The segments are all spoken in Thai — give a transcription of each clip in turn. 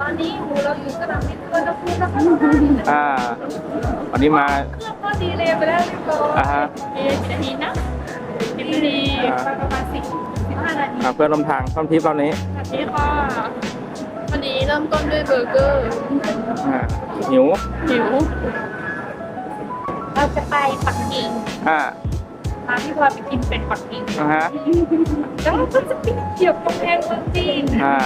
ตอนนี้หมูเราอยู่สนามบินสุวรรณภูมินะคะอ่า วันนี้มาเครื่องก็ดีเลยไปแล้วเรียบร้อยอ่าฮะ เอ๊ะกี่นาทีนะสิบนาทีอ่าประมาณสิบสิบห้านาทีอ่าเพื่อนร่วมทางท่องทริปรอบนี้สวัสดีค่ะวันนี้เริ่มต้นด้วยเบอร์เกอร์อ่าหิว หิวเราจะไปปักกิ่งอ่าร้านที่พาไปกินเป็ดปักกิ่งอ่าฮะแล้วเราก็จะไปเกี่ยวกับแพงเมืองจีนอ่า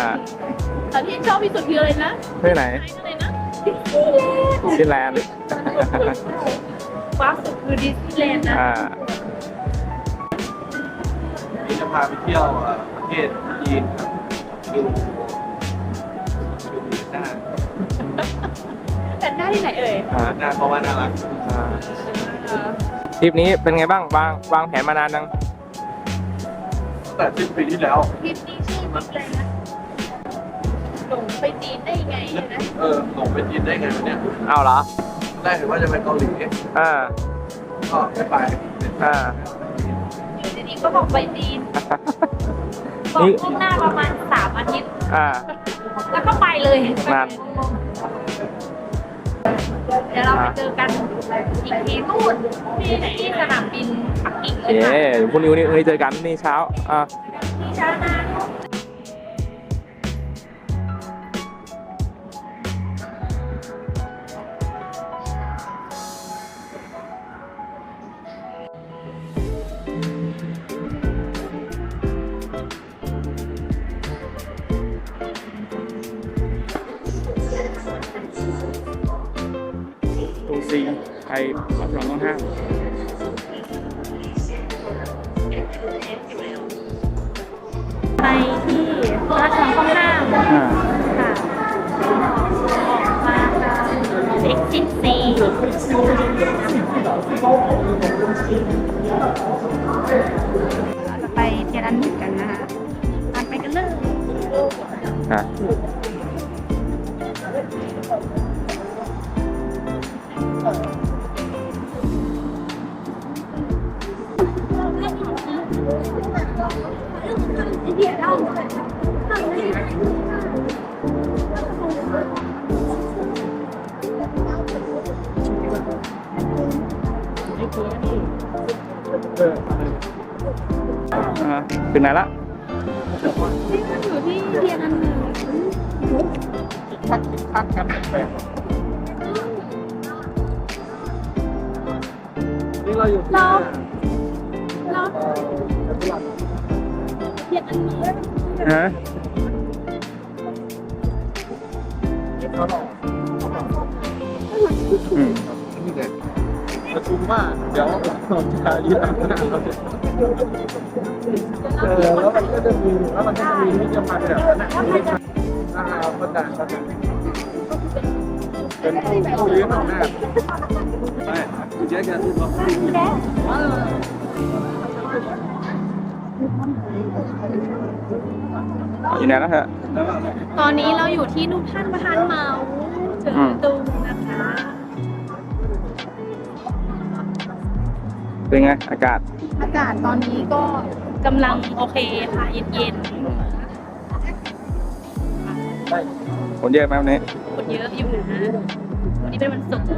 แต่ที่ชอบที่สุดคืออะไรนะที่ไหนอะไรนะดิสนีย์แลนด์ที่แลนด์ฟ้าสุดคือดิสนีย์แลนด์นะอ่านี่จะพาไปเที่ยวเอ่อประเทศจีนครับดูดูหน้าแต่หน้าที่ไหนเอ่ยอ่าหน้าเพราะว่าน่ารักอ่าทริปนี้เป็นไงบ้างวางวางแผนมานานยังตั้งแต่สิ้นปีที่แล้วทริปนี้ชื่อทริปอะไรนะ หลงไปจีนได้ยังไงเนี่ยนะเออหลงไปจีนได้ไงวะเนี่ยเอาเหรอแรกเห็นว่าจะไปเกาหลีอ่าก็ไม่ไปอ่าอยู่ดีๆก็บอกไปจีนบอกนี่ล่วงหน้าประมาณสามอาทิตย์อ่าแล้วก็ไปเลยนานเดี๋ยวเราไปเจอกันอีกทีนู่นที่ที่สนามบินปักกิ่งโอเลยเคค่ะพรุ่งนี้วันนี้เจอกันนี่เช้าอ่าที่ช้านะ ซีไทยรับรองต้องห้ามไปที่ราชวังข้างหน้าอ่าค่ะออกมาทาง exit C เราจะไปเทียรันหนึ่งกันนะคะตามไปกันเลย อ่า อ่าถึงไหนละที่มันอยู่ที่เทียรันหนึ่งพักพักกันแปลกนี่เราอยู่ที่เราเรา เทียรันหนึ่ง ฮะ อืมนี่ไงประชุมว่าเดี๋ยวเราจะยืดหน้าเราจะเออแล้วมันก็จะมีแล้วมันก็จะมีที่จะมาแบบนั้นอ่าเข้าใจเข้าใจเป็นผู้เลี้ยงของหน้าไม่เจ๊กันที่บอกอยู่ไหนแล้วฮะ ตอนนี้เราอยู่ที่นุ่ท่านประธานเมาถึงอืมตูมนะคะเป็นไง อากาศอากาศตอนนี้ก็กำลังโอเคค่ะเย็นคนเยอะไหมวันนี้ ๆคนเยอะอยู่นะวันนี้เป็นวันศุกร์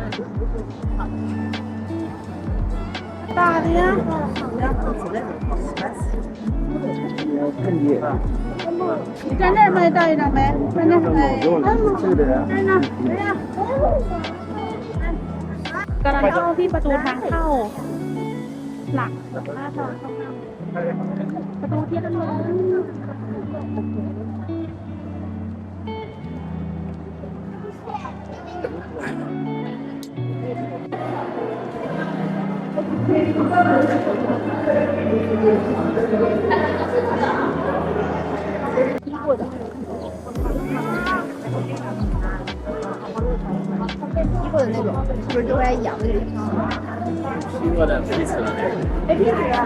在那儿买到一张没？在那儿哎，在那儿，哎呀， กำลังเข้าที่ประตูทางเข้า หลักหน้าทางเข้าประตูที่ถนน 过的那种，就是丢来养的那种。听过的批次的那种。哎，批次啊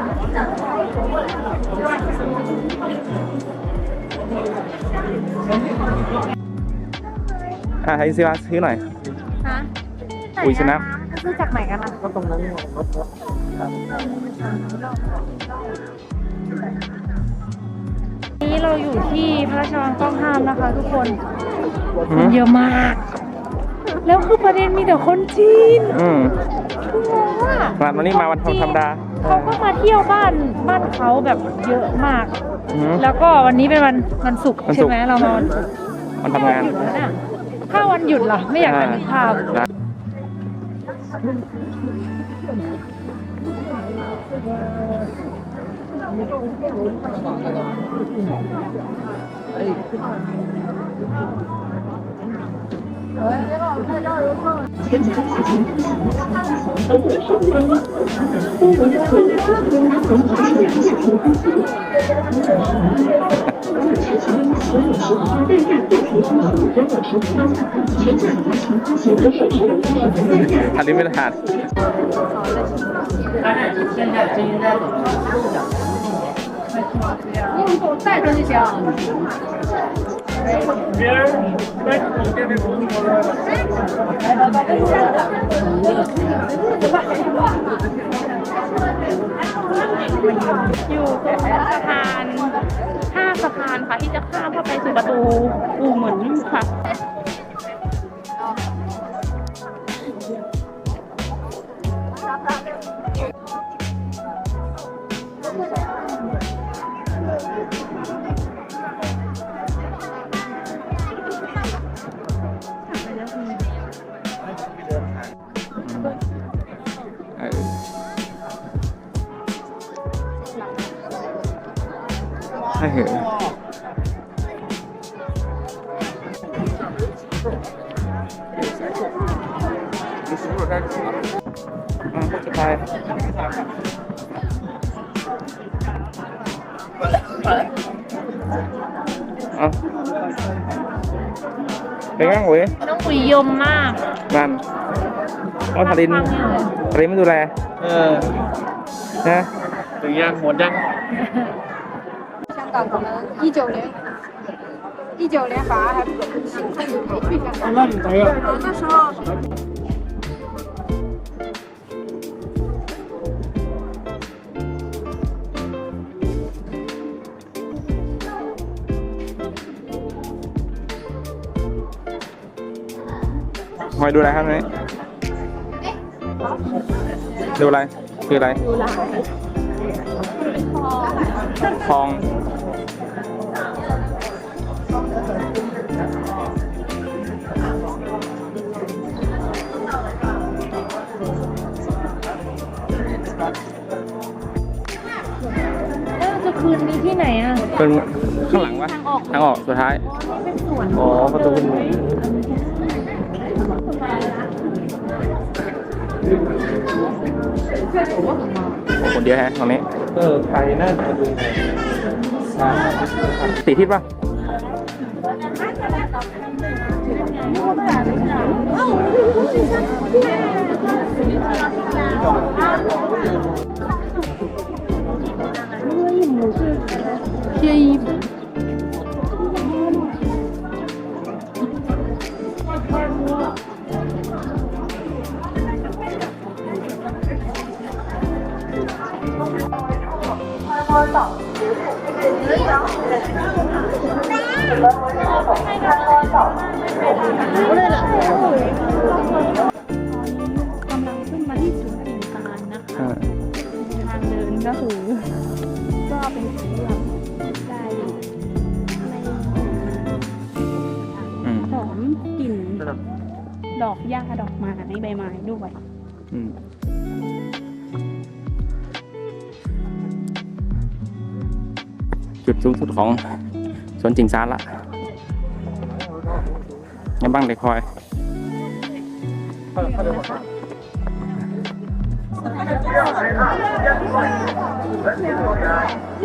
！À, hãy siêu thiếu này Hả? Ui, xin cứ chặt mày cả mà Nó tông rồi นกันล่ะก็ตรงนั้นรถรถนี้เราอยู่ที่พระราชวังต้องห้ามนะคะทุกคนอืคนมเยอะมาก แล้วคือประเด็นมีแต่คนจีนอืมคืองงว่าวันนี้มาวันธรรมดา เขาก็มาเที่ยวบ้านบ้านเขาแบบเยอะมาก อืมแล้วก็วันนี้เป็นวันวันศุกร์วันศุใช่กร์ ไหมเรามาวันศุกร์วันทำงานน่ะถ้าวันหยุดล่ะ ไม่อยากจะนึกภาพ 아니, 他那边的汗。你给我带上就行。 อยู่ตรงสะพานห้าสะพานค่ะที่จะข้ามเข้าไปสู่ประตูอู่เหมือนค่ะ เหรออะสุดท้ายเอาเป็นไงเว้ยน้องอุ๋ยยมมากนั่นเอาทารินทารินไม่ดูแล เออ นะ ถึงยังหมดยัง 法可能一九年。一九年反而还幸亏有培训的。那你没有？那时候。Mày đưa lại hả mày? Đưa lại, đưa lại. Đưa lại. ที่ไหนอะเป็นข้างหลังวะทางออกทางออกสุดท้าย เป็นสวนอ๋อประตูคนเดียวแฮะตรงนี้ เออใครน่าจะดูสี่ทิศป่ะ 天一亩。出来了。 ดอกหญ้าดอกไม้ใบไม้ด้วยอืมจุดสูงสุดของสวนจิงซานละไงบ้างเด็กคอย ต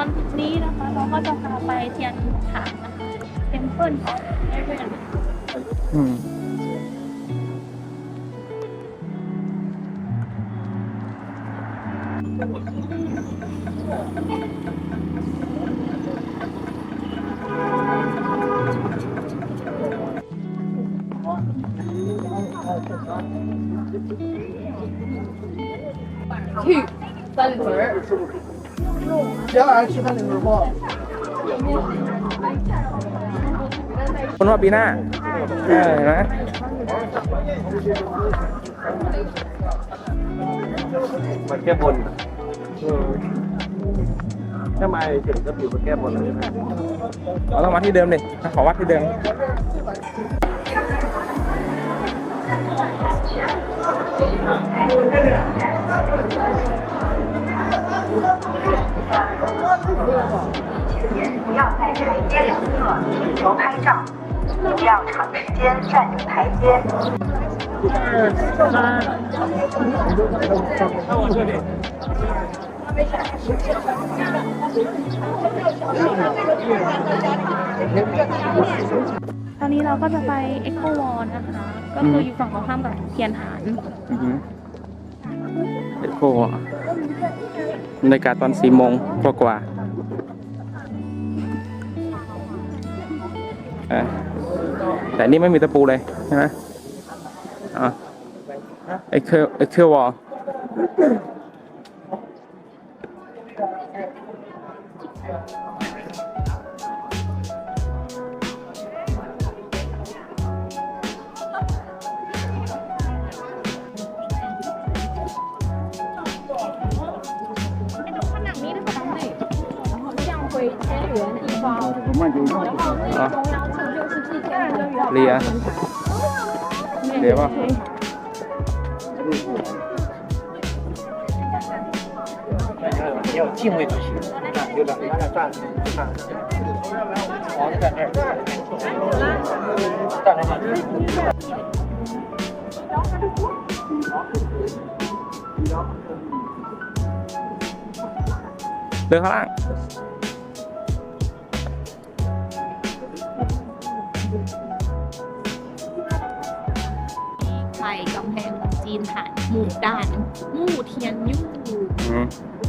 อนนี้นะคะเราก็จะพาไปเทียนถังนะคะเทมเพิลของเอเวนอืม 去三里屯儿。接下来去三里屯不？ คุณว่าปีหน้าเออเห็นไหม มาแก้บนทำไมถึงจะผิวมาแก้บนเลย เราต้องมาที่เดิมดิขอวัดที่เดิม 不要在台阶两侧请求拍照，不要长时间占用台阶。 ตอนนี้เราก็จะไปเอ็กโควอลนะคะ ก็คืออยู่ฝั่งตรงข้ามกับเทียนฐาน อือฮึ เอ็กโคบรรยาการตอนสี่โมงกว่ากว่าแต่นี่ไม่มีตะปูเลยใช่ไหมอะเอ็กเคือ็กเควอล 啊中央处就是祭天人的 เลียเลียป่ะ 也有敬畏之心，有两个站站站，王在那儿，站在那儿。 เดินข้างล่าง นฐานหมู่ด่านหมู่เทียนยู่อืม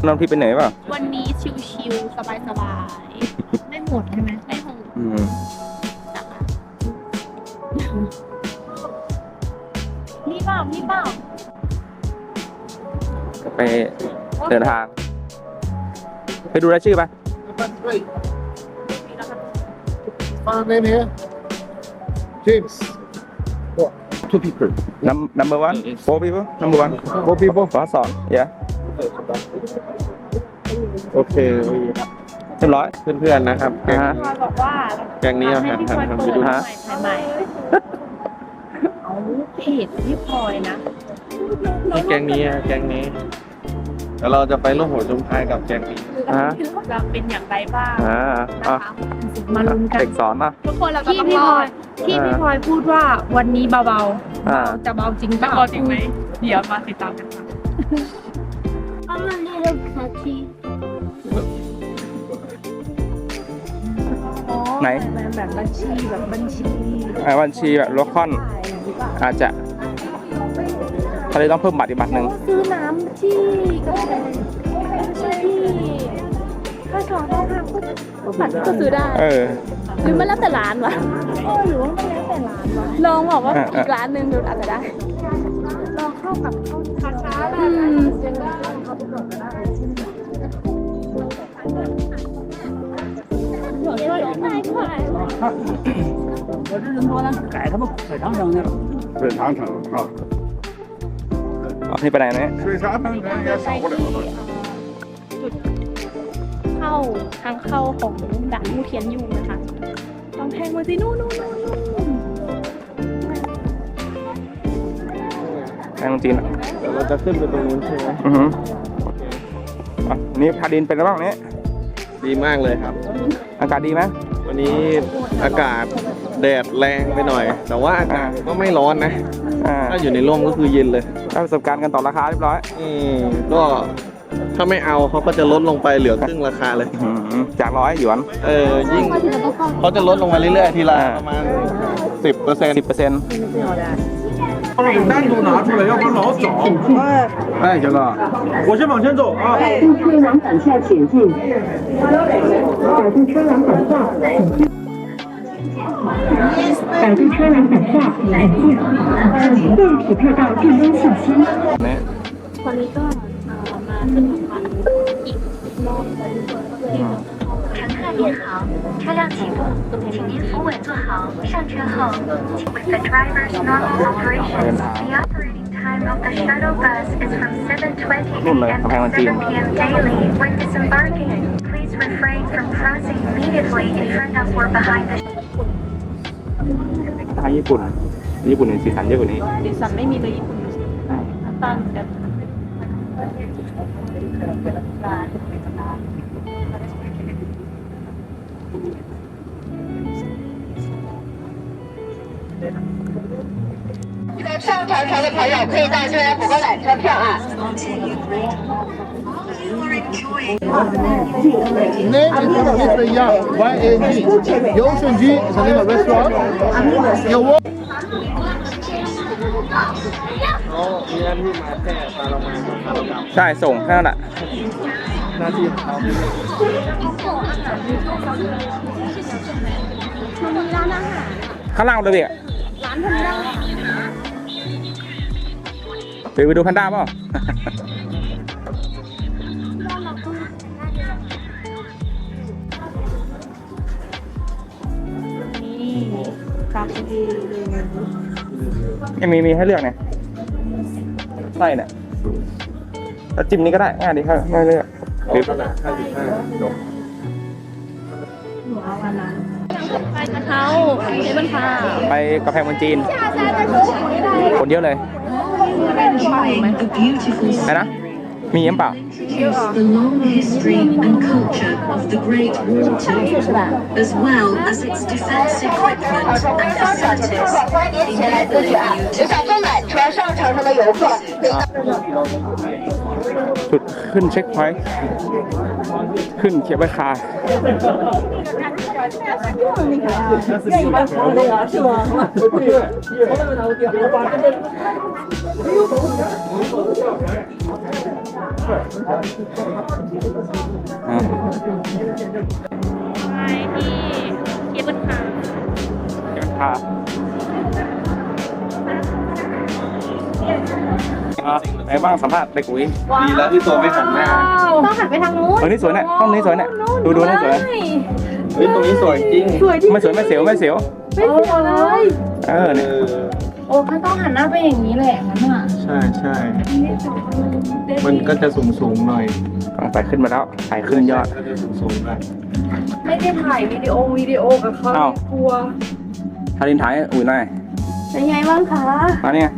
น้องที่ไปไหนเปล่าวันนี้ชิวๆสบายๆ ไม่หมดใช่ไหมไม่หมดอืมจ้ะนี่เปล่านี่เปล่าจะไปเดินทาง ไปดูรายชื่อไป对。Five name here. James. What? Two people. Num number one four people number one Four people. ขอสอน yeah โอเคเรียบร้อย เพื่อนๆนะครับแก๊งอ่าพลอยบอกว่าแก๊งนี้อาให้หารพี่พทาลอยนทำเปิไปดดู ใหม่ถ่ายใหม่เอาเพจพี่พลอยนะนี่แก๊งนี้อะแก๊งนี้เดี๋ยวเราจะไปร่วมหัวจมท้ายกับแก๊งนี้ อ่าจะเป็นอย่างไรบ้างอ่านะอะคะมาลุ้นกันเด็กสอนนะทุกคนเราจะที่ต้องพี่รพลออยด ที่พี่พลอยพูดว่าวันนี้เบาๆเบาจะเบาจริงเปล่า จริงไหมเดี๋ยวมาติดตามกันค่ะ I'm a little cocky. ไหน แบบบัญชีแบบบัญชีไอ้บัญชีแบบโลคอน อาจจะเขาเลยต้องเพิ่มบัตรอีกบัตรหนึ่งซื้อน้ำที่กาใช่ที่ ถ้าสองต้องห้ามก็บัตรก็ซื้อได้ เออ หรือมันแล้วแต่ร้านวะเออหรือว่ามันแล้วแต่ร้านวะลองบอกว่า อ่ะ อีกร้านหนึ่งดูอาจจะได้ ลองเข้ากับเข้าช้าๆอืม太快了。水长城啊， อ๋อนี่ไปไหนเนี่ย 水长城人也少不了。 เข้าทางเข้าของด่านมูเทียนยูนะคะกำแพงมืองจีนู่นนู่นนู่นนู่นทางจีนะเดี๋ยวเราจะขึ้นไปตรงนู้นใช่ไหมอือหืออะนี่พาดินเป็นแล้วบ้างเนี่ยดีมากเลยครับ อากาศดีไหมวันนี้อากาศแดดแรงไปหน่อย แต่ว่าอากาศก็ไม่ร้อนนะ อ่าถ้าอยู่ในร่มก็คือเย็นเลย ได้ประสบการณ์กันต่อราคาเรียบร้อย อืมก็ ถ้าไม่เอาเขาก็จะลดลงไปเหลือครึ่งราคาเลย อื้อหือจากร้อยหยวน เออยิ่งเขาจะลดลงมาเรื่อยๆทีละประมาณสิบเปอร์เซ็นต์ สิบเปอร์เซ็นต์ 单独拿出来，要不然老找。哎，小哥，我先往前走啊。在车廊板下请进，打在车廊板下。 导致车辆反下来进，电子票道订单小心。 เ นี่ย วันนี้ก็เอ่อมาขึ้นรางวัลอีกรอบหนึ่งที่ 乘客您好，车辆起步，请您扶稳坐好。上车后，请 With the driver's normal operation, The operating time of the shuttle bus is from 7:20 นู่นเลย a.m. กำแพงมัน to จีน 7 p.m. daily. When disembarking, please refrain from crossing immediately in front of or behind the ทางญี่ปุ่น ญี่ปุ่นเนี่ยสีสันเยอะกว่านี้ สีสันไม่มีเลยญี่ปุ่นน้ำตาลกัน 上长城的朋友可以到这边补个缆车票啊。Name is Mr. Yang, Y-A-G. The Ocean G is the name of restaurant. Yo. เขามีหน้าที่มาแค่พาเรามาพาเรากลับใช่ส่งแค่นั้นแหละหน้าที่ของเขาคือข้างล่างเลยเด็กร้านแพนด้าไปดูแพนด้าเปล่านี่กราฟเอเลยยังมีมีให้เลือกเนี่ย ไส้เนี่ยแล้วจิ้มนี้ก็ได้ง่ายดีครับไม่เลือกหรือขนาด55จบไปกระเท้าเจ๊บันพาไปกาแฟเมืองจีน คนเยอะเลยไหนนะ มีมั้ยเปล่า is the long history and culture of the Great War Two, as well as its defense equipment and facilities, enabling you to be able to visit. จุดขึ้นเช็คพอยต์ขึ้นเขียบไว้คา ไปที่เจ๊บันพาเขียนคาอะไหนบ้างสัมภาษณ์เด็กอุ๋ยดีแล้วที่ตัวไม่หันหน้า ต้องหันไปทางนู้นเออนี่สวยเนี่ยห้องนี้สวยเนี่ยดูดูนี่สวย เฮ้ยตรงนี้สวยจริงไม่สวยไม่เสียวไม่เสียว ไม่เสียเลย เออเอเนี่ยอ โอ้มันต้องหันหน้าไปอย่างนี้แหละงั้นอะใช่ใช่มันก็จะสูงสูงๆหน่อยต้องไปขึ้นมาแล้วถ่ายขึ้นยอด ก็จะสูงสูงๆหน่อยไม่ได้ถ่ายวิดีโอวิดีโอกับเขาอ้าว กลัวทารินถ่ายให้อุ๋ยหน่อยเป็นไงบ้างคะมาเนี่ย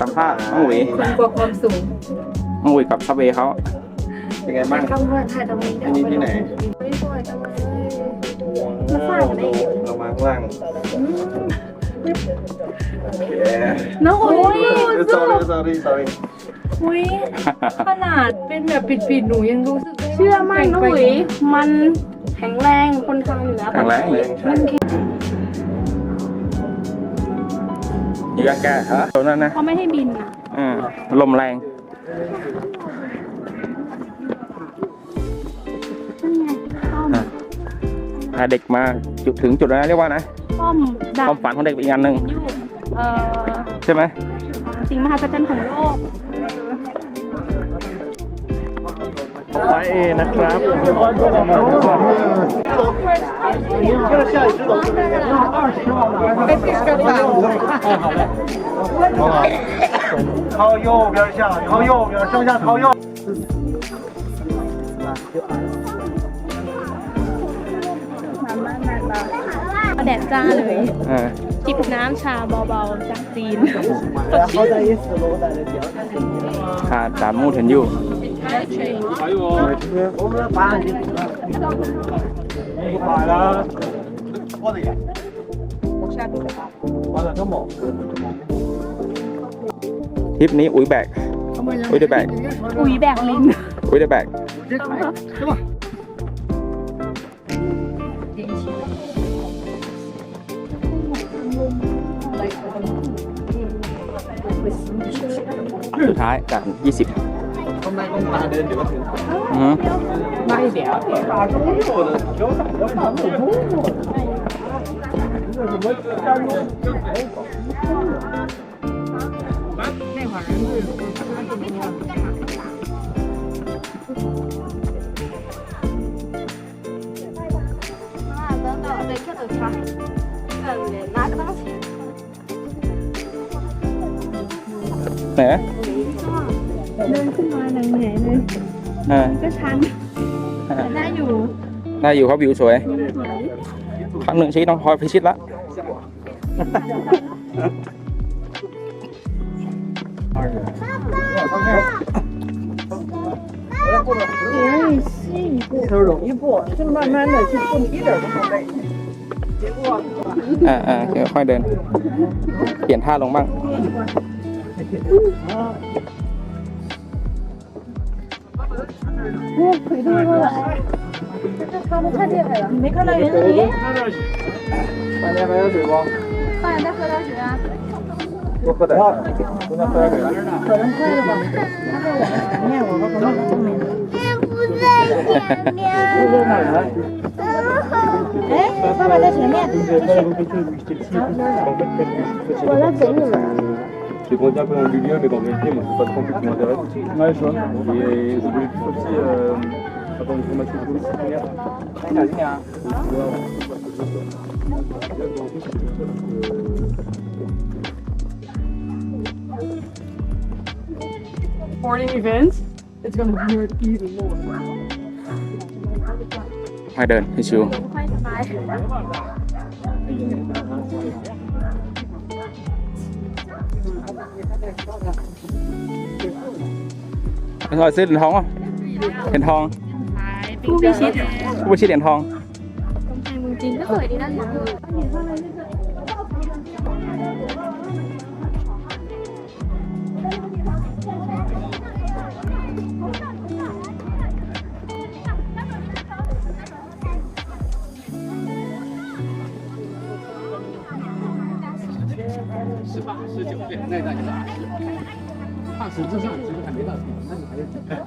สัมภาษณ์น้องอุ๋ยคนกลัวความสูงน้องอุ๋ยกับซับเวย์เขาเป็นไงบ้าง ต้องมาถ่ายตรงนี้อันนี้ที่ไหน ไม่สวยจังเลยว้าวดูเรามาข้างล่าง น้องอุ๋ย sorry sorry sorry อุ้ยขนาดเป็นแบบปิดๆหนูยังรู้สึกได้ว่าเชื่อมั่นน้องอุ๋ยแกร่งมันแข็งแรงคนทางเหนือแข็งแรงเลยมันแข็งอยู่กันแกฮะตัวนั้นนะเขาไม่ให้บินอะอืมลมแรงอะพาเด็กมาจุดถึงจุดนั้นเรียกว่านะป้อมดาความฝันของเด็กอีกอันหนึ่งอยู่ เอ่อ ใช่ไหม สิ่งมหัศจรรย์ของโลก ไฟเอนะครับ 靠右边下，靠右边，剩下靠右。 แดดจ้าเลย เออ จิบน้ำชาเบาๆจากจีนสดชื่นค่ะตามมูทันอยู่ทริปนี้อุ้ยแบกอุ้ยเดแบกอุ้ยแบกลินอุ้ยเดแบก สุดท้ายจากยี่สิบต้องนั่งต้องตาเดินเดี๋ยวก็ถึง ไหน เดินขึ้นมาเหนื่อยๆเลย อ่า ก็ชันแต่ได้อยู่ ได้อยู่ครับวิวสวย ครั้งหนึ่งชีวิตน้องพลอยพิชิตละ 头容易破，就慢慢的去碰，一点都不累。结果 อ่าอ่าเดี๋ยวค่อยเดิน เปลี่ยนท่าลงบ้าง 嗯、啊！我、腿都没过来。这他们太厉害了，没看到袁世林？半天没水不？快，再喝点水啊！多喝点，昨喝点水了。可快了吧？他，不在前面。爸爸在？前面。我来给你们。J'ai grandi un peu dans le milieu, mais dans le métier, moi, c'est pas trop un truc qui m'intéresse. Ouais, je vois. Et je voulais tout aussi euh, avoir une formation policière. Sporting events, it's gonna be here even more. ค่อยเดินให้ชิว ค่ อยสบายน้องพลอยซื้อเหรียญทองป่ะเหรียญทองผู้พิชิตผู้พิชิตเหรียญทองกำแพงเมืองจีนก็สวยดีนะ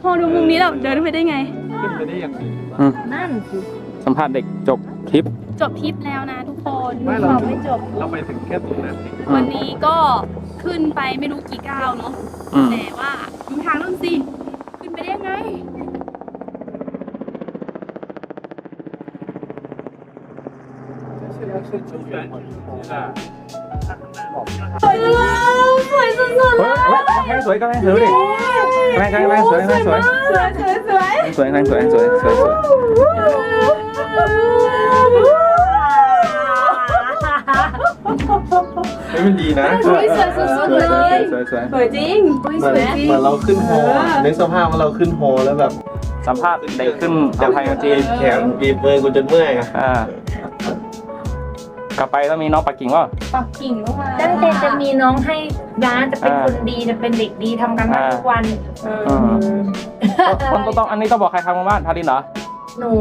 พอดูมุมนี้แล้วเดินไปได้ไงอืมนั่นสัมภาษณ์เด็กจบทริป จบทริปแล้วนะทุกคนไม่เราเราไม่จบ เราไปถึงแค่ตรงนั้นเองวันนี้ก็ขึ้นไปไม่รู้กี่ก้าวเนาะอืม แต่ว่าดูทางนู่นสิ ขึ้นไปได้ยังไง สวยจังเลยสวยสุดๆเฮ้เลยเฮ้ยกำแพงสวยกำแพงสวยดิกำแพงกำแพงสวยกำแพงสวยสวยสวยสวยสวยกำแพงสวยสวยสวยสวยเฮ้ยมันดีนะสวยสวยสุดๆเลยสวยสวยสวยจริงสวยเหมือนจริงเหมือนเราขึ้นโฮนึกสภาพว่าเราขึ้นโฮแล้วแบบสัมภาษณ์เด็กขึ้นจากไทยมาจีนแขนบีบมือกูจนเมื่อยอะอ่า กลับไปต้องมีน้องปักกิ่งว่าปักกิ่งก็มาตั้งใจจะมีน้องให้ย้าจะเป็นคนดีจะเป็นเด็กดีทำกันบ้านทุกวันคนต้องต้องอันนี้ต้องบอกใครทำกันบ้านทารินเหรอหนู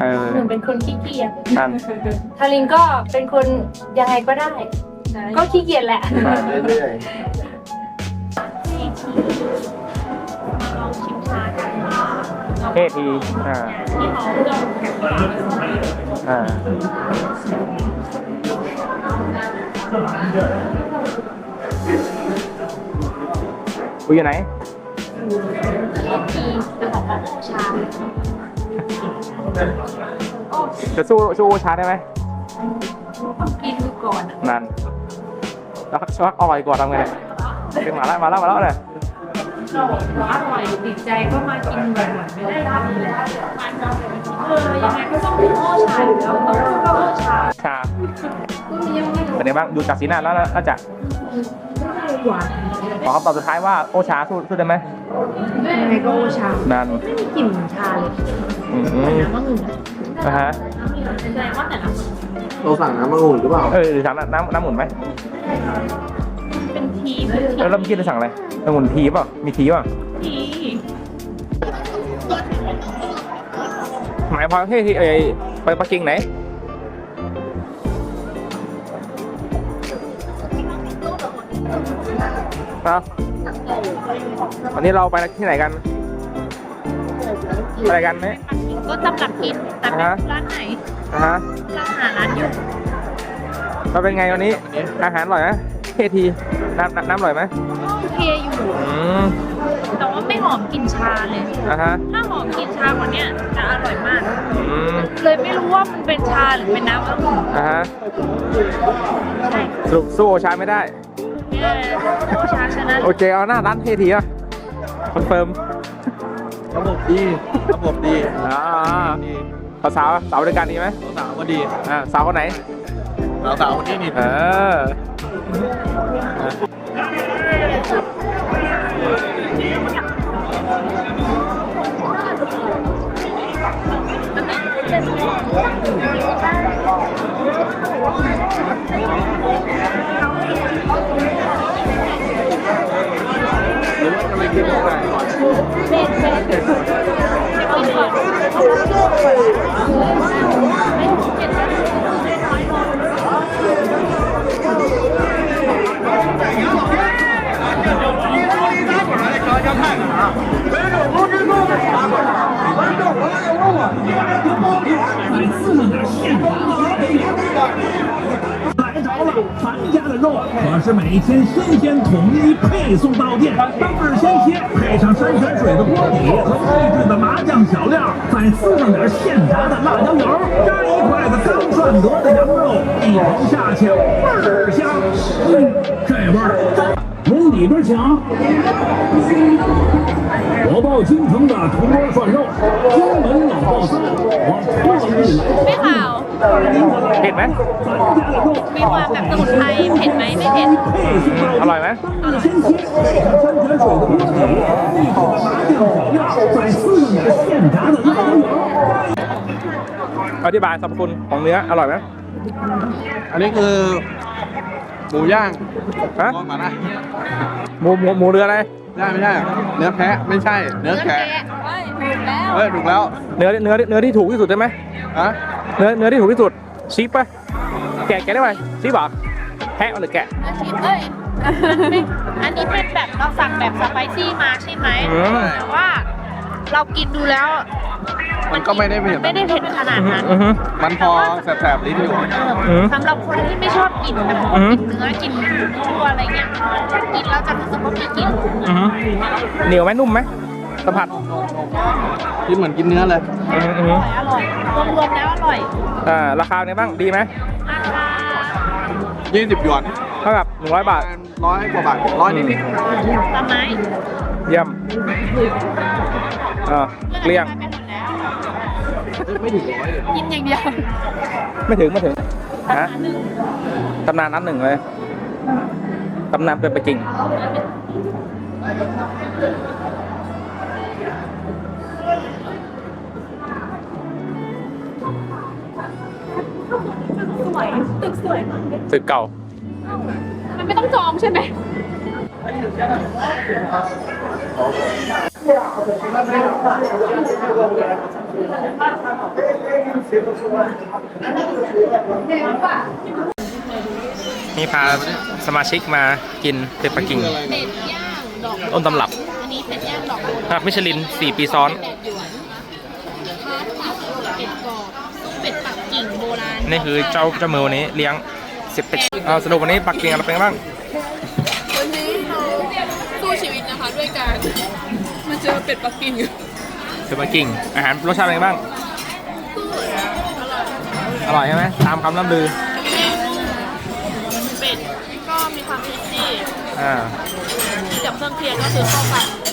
เออหนูเป็นคนขี้เกียจนั่น ทารินก็เป็นคนยังไงก็ได้ ก็ขี้เกียจแหละ มาเรื่อยเททีอ่า อ่า กูอยู่ไหน จะสู้สู้ชาได้ไหมกินดูก่อนนั่นแล้วชักอร่อยกว่าทำไงเป็นมาแล้วมาแล้วมาแล้วเลยเราอร่อยติดใจก็มากินบ่อยๆไม่ได้ทำเลยเออยังไงก็ต้องเป็นโอชาอยู่แล้วต้องเป็นโอชาชาก็มียังไม่ เป็นไงบ้างดูจากสีหน้าแล้วน่าจะหวานขอคำตอบสุดท้ายว่าโอชาสู้สู้ได้ไหมยังไงก็โอชานั่นกลิ่นชาเลยอืมน้ำมะงุ่นนะฮะแสดงว่าแต่ละคนๆเราสั่งน้ำมะงุ่นหรือเปล่าเออสั่งน้ำน้ำหมุนไหมเป็นทีเป็นทีแล้วเราเมื่อกี้เราสั่งอะไรน้ำหมุนทีเปล่ามีทีเปล่าทีหมายความที่ที่เอยไปปักกิ่งไหน ครับวันนี้เราไปที่ไหนกันไปไหนกันเนี่ยก็จำกัดกินแต่ไม่อ่าฮะรู้ร้านไหนนะฮะเราหาร้านอยู่ตเราเป็นไงวันนี้ อาหารอร่อยไหมเททีน้ำน้ำน้ำอร่อยไหมโอเคอยู่อืมแต่ว่าไม่หอมกลิ่นชาเลยอะฮะถ้าหอมกลิ่นชากว่าเนี้ยจะอร่อยมากอืมเลยไม่รู้ว่ามันเป็นชาหรือเป็นน้ำองุ่นอะฮะใช่สรุปสู้โอชาไม่ได้ ไม่ได้เลยโอชาชนะโอเค เอาหน้าร้านเททีอะคอนเฟิร์มระบบดี ระบบดีอ่าดีสาวสาวสาวด้วยกันดีไหมสาวๆก็ดีอ่าสาวคนไหน สาวๆคนนี้นี่เออ ไหน来着咱家的肉可是每天新鲜统一配送到店，当日鲜切，配上山泉水的锅底和秘制的麻酱小料，再撕上点现炸的辣椒油，这一筷子刚涮得的羊肉，一口下去倍儿香。嗯，这味儿真。从里边请。我报京城的铜锅涮肉，金门老爆三，我特意来 ไม่ขาว เผ็ดไหม 咱家的肉。 มีความแบบสมุนไพรเผ็ดไหมไม่เผ็ด อร่อยไหม 先切，配上山泉水的锅底，一口麻酱小料，再撕上点现炸的辣椒油。 อธิบายสรรพคุณของเนื้ออร่อยไหม อันนี้คือ หมูย่างฮะลองมานะหมูหมูหมูเรืออะไรไม่ใช่ไม่ใช่เนื้อแพะไม่ใช่ เนื้อแกะเฮ้ยถูกแล้วเฮ้ยถูกแล้วเนื้อเนื้อเนื้อที่ถูกที่สุดใช่ไหมฮะเนื้อเนื้อที่ถูกที่สุดชีปปะแกะแกะได้ไหมชีปเหรอแพะหรือแกะอาชีพเอ้ยไม่อันนี้เป็นแบบเราสั่งแบบสไปซี่มาใช่ไหมอืม แต่ว่า เรากินดูแล้ว มันก็ไม่ได้เผ็ด ไม่ได้เผ็ดขนาดนั้นอือฮึ มันพอแสบๆลิ้นอยู่ อืมสำหรับคนที่ไม่ชอบกลิ่นแบบอืมกลิ่นเนื้อกลิ่นตัวอะไรเงี้ยกินแล้วจะรู้สึกว่ามีกลิ่นอือฮึเหนียวไหมนุ่มไหมสัมผัสกินเหมือนกินเนื้อเลยอือฮึอือฮึอร่อยอร่อยรวมๆแล้วอร่อยอ่าราคาเนี่ยบ้างดีไหมราคา20หยวนเท่ากับ100บาทร้อยกว่าบาทร้อยนิดตามไม้ เยี่ยม อ่าเกลี้ยง ไปหมดแล้วๆไม่ถึงร้อยเลยกินอย่างเดียวไม่ถึงไม่ถึงฮะตำนานนั้นหนึ่งเลยตำนานเป็นไปจริง สวยตึกสวยมากตึกเก่า มันไม่ต้องจองใช่ไหม นี่พาสมาชิกมากินเป็ดปักกิ่งเป็ดย่างดอกต้นตำรับ อันนี้เป็ดย่างดอกบัวระดับมิชลิน 4 ปีซ้อนแปดหยวนข้าวผัดเป็ดกรอบซุปเป็ดปักกิ่งโบราณ นี่คือเจ้าเจ้ามือวันนี้เลี้ยงสิบเป็ดเอาสรุปวันนี้ปักกิ่งอะไรเป็นไงบ้าง วันนี้เราสู้ชีวิตนะคะด้วยการมา เจอเป็ดปักกิ่งเป็ดปักกิ่ง อาหารรสชาติเป็นไงบ้าง อร่อยใช่ไหมตามคำล่ำลือ เป็ดก็มีความเผ็ดซี่อ่ากับเครื่องเคียงก็คือเข้ากัน